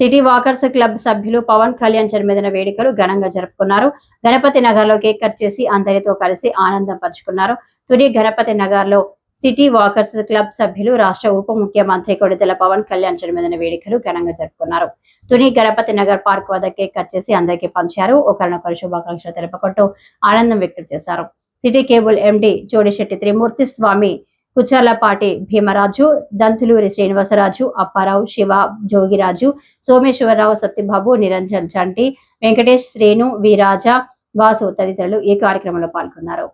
City walkers club సభ్యులు పవన్ కళ్యాణ్ జన్మదిన వేడుకలు ఘనంగా జరుపుకున్నారు. గణపతి నగర్లో కేక్ కట్ చేసి అందరితో కలిసి ఆనందం పంచుకున్నారు. తుని గణపతి నగర్లో సిటీ వాకర్స్ క్లబ్ సభ్యులు రాష్ట్ర ఉప ముఖ్యమంత్రి కొడితెల పవన్ కళ్యాణ్ జన్మదిన వేడుకలు ఘనంగా జరుపుకున్నారు. తుని గణపతి నగర్ పార్క్ వద్ద కేక్ కట్ చేసి అందరికీ పంచారు. ఒకరినొకరు శుభాకాంక్షలు తెలుపుకుంటూ ఆనందం వ్యక్తం చేశారు. City cable MD Jodisetti Trimurthy Swamy Kucharlapati Bhimaraju Dantuluri Srinivasaraju Apparao Siva Jogiraju Someswararao Satyababu Niranjan Janti Venkatesh Srenu Viraja Vasu తదితరులు ఈ కార్యక్రమంలో పాల్గొన్నారు.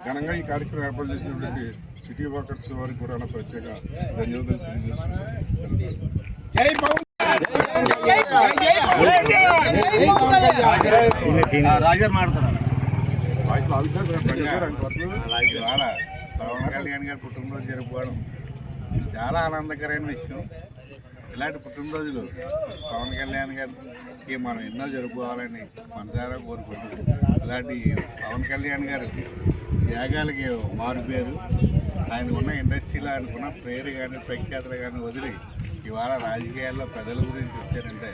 ఘనంగా ఈ కార్యక్రమం ఏర్పాటు చేసినటువంటి సిటీ వర్కర్స్ వారికి కూడా ప్రత్యేక ధన్యవాదాలు తెలియజేస్తున్నాను. వస్తుంది. ఇవాళ పవన్ కళ్యాణ్ గారి పుట్టినరోజు జరుపుకోవడం చాలా ఆనందకరమైన విషయం. ఇలాంటి పుట్టినరోజులు పవన్ కళ్యాణ్ గారికి మనం ఎన్నో జరుపుకోవాలని మనసారా కోరుకుంటున్నాం ఇలాంటి పవన్ కళ్యాణ్ గారు త్యాగాలకి మారు పేరు. ఆయన ఉన్న ఇండస్ట్రీలో ఆయనకున్న పేరు కానీ ప్రఖ్యాతులు కానీ వదిలి ఇవాళ రాజకీయాల్లో ప్రజల గురించి వచ్చారంటే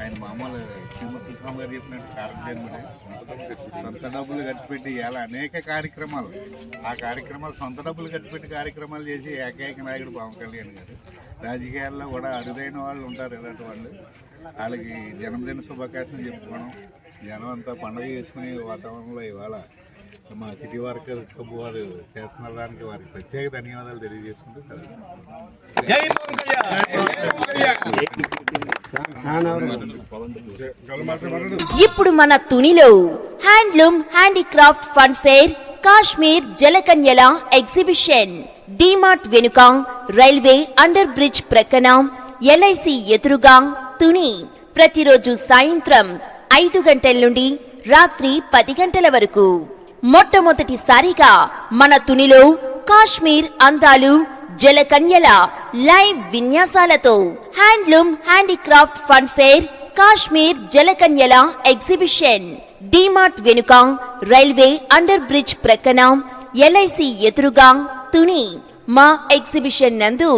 ఆయన మామూలు శ్రీమూర్తి స్వామి గారు చెప్పినట్టు కార్యక్రమం సొంత డబ్బులు ఖర్చు పెట్టి ఇలా అనేక కార్యక్రమాలు ఆ కార్యక్రమాలు సొంత డబ్బులు ఖర్చు పెట్టి కార్యక్రమాలు చేసి ఏకైక నాయకుడు పవన్ కళ్యాణ్ గారు. రాజకీయాల్లో కూడా అరుదైన వాళ్ళు ఉంటారు ఇలాంటి వాళ్ళు. వాళ్ళకి జన్మదిన శుభాకాంక్షలు చెప్పుకోవడం జనం అంతా పండుగ చేసుకునే వాతావరణంలో ఇవాళ మా సిటీ వర్కర్ క్లబ్ వారు చేస్తున్న దానికి వారికి ప్రత్యేక ధన్యవాదాలు తెలియజేసుకుంటూ ఇప్పుడు మన తునిలో handloom handicraft fun fair Kashmir జలకన్యల exhibition. DMart వెనుక రైల్వే అండర్ బ్రిడ్జ్ ప్రక్కన ఎల్ఐసి ఎదురుగా తుని. ప్రతిరోజు సాయంత్రం ఐదు గంటల నుండి రాత్రి పది గంటల వరకు మొట్టమొదటిసారిగా మన తునిలో కాశ్మీర్ అందాలు జలకన్యల live విన్యాసాలతో handloom handicraft fun fair Kashmir జలకన్యల exhibition. DMart వెనుక రైల్వే అండర్ బ్రిడ్జ్ ప్రక్కన ఎల్ఐసి ఎదురుగా తుని మా ఎగ్జిబిషన్ నందు